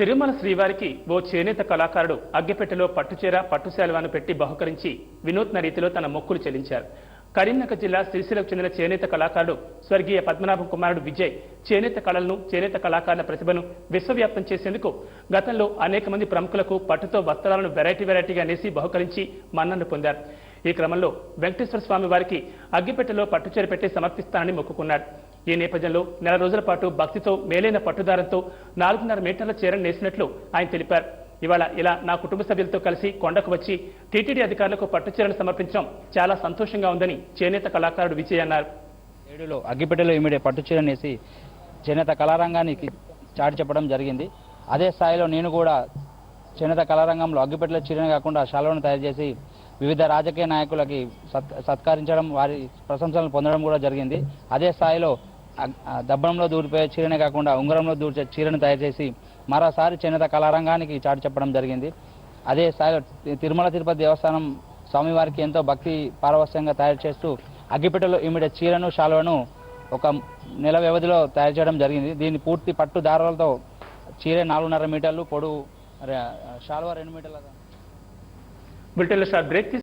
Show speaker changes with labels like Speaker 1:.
Speaker 1: తిరుమల శ్రీవారికి ఓ చేనేత కళాకారుడు అగ్గిపెట్టెలో పట్టుచీర పట్టుశాలువాను పెట్టి బహుకరించి వినూత్న రీతిలో తన మొక్కులు చెల్లించారు. కరీంనగర్ జిల్లా సిరిసిలకు చెందిన చేనేత కళాకారుడు స్వర్గీయ పద్మనాభం కుమారుడు విజయ్ చేనేత కళలను చేనేత కళాకారుల ప్రతిభను విశ్వవ్యాప్తం చేసేందుకు గతంలో అనేక మంది ప్రముఖులకు పట్టుతో వస్త్రాలను వెరైటీ వెరైటీగా నేసి బహుకరించి మన్నను పొందారు. ఈ క్రమంలో వెంకటేశ్వర స్వామి వారికి అగ్గిపెట్టెలో పట్టుచీర పెట్టి సమర్పిస్తానని మొక్కుకున్నాడు. ఈ నేపథ్యంలో నెల రోజుల పాటు భక్తితో మేలైన పట్టుదారంతో నాలుగున్నర మీటర్ల చీరను నేసినట్లు ఆయన తెలిపారు. ఇవాళ ఇలా నా కుటుంబ సభ్యులతో కలిసి కొండకు వచ్చి టీటీడీ అధికారులకు పట్టుచీరను సమర్పించడం చాలా సంతోషంగా ఉందని చేనేత కళాకారుడు విజయ్ అన్నారు.
Speaker 2: ఏడులో అగ్గిపెట్టెలో ఇమిడే పట్టు నేసి చేనేత కళారంగానికి చాటి చెప్పడం జరిగింది. అదే స్థాయిలో నేను కూడా చేనేత కళారంగంలో అగ్గిపెట్టెల చీరనే కాకుండా శాలువను తయారు చేసి వివిధ రాజకీయ నాయకులకి సత్ సత్కరించడం వారి ప్రశంసలను పొందడం కూడా జరిగింది. అదే స్థాయిలో దబ్బనంలో దూరిపోయే చీరనే కాకుండా ఉంగరంలో దూర్చే చీరను తయారు చేసి మరోసారి చేనేత కళారంగానికి చాటు చెప్పడం జరిగింది. అదే స్థాయిలో తిరుమల తిరుపతి దేవస్థానం స్వామివారికి ఎంతో భక్తి పారవస్యంగా తయారు చేస్తూ అగ్గిపెట్టెలో ఇమిడే చీరను శాలువను ఒక నెల వ్యవధిలో తయారు చేయడం జరిగింది. దీన్ని పూర్తి పట్టు దారాలతో చీర నాలుగున్నర మీటర్లు పొడవు శాలువ రెండు మీటర్ల
Speaker 1: బ్రేక్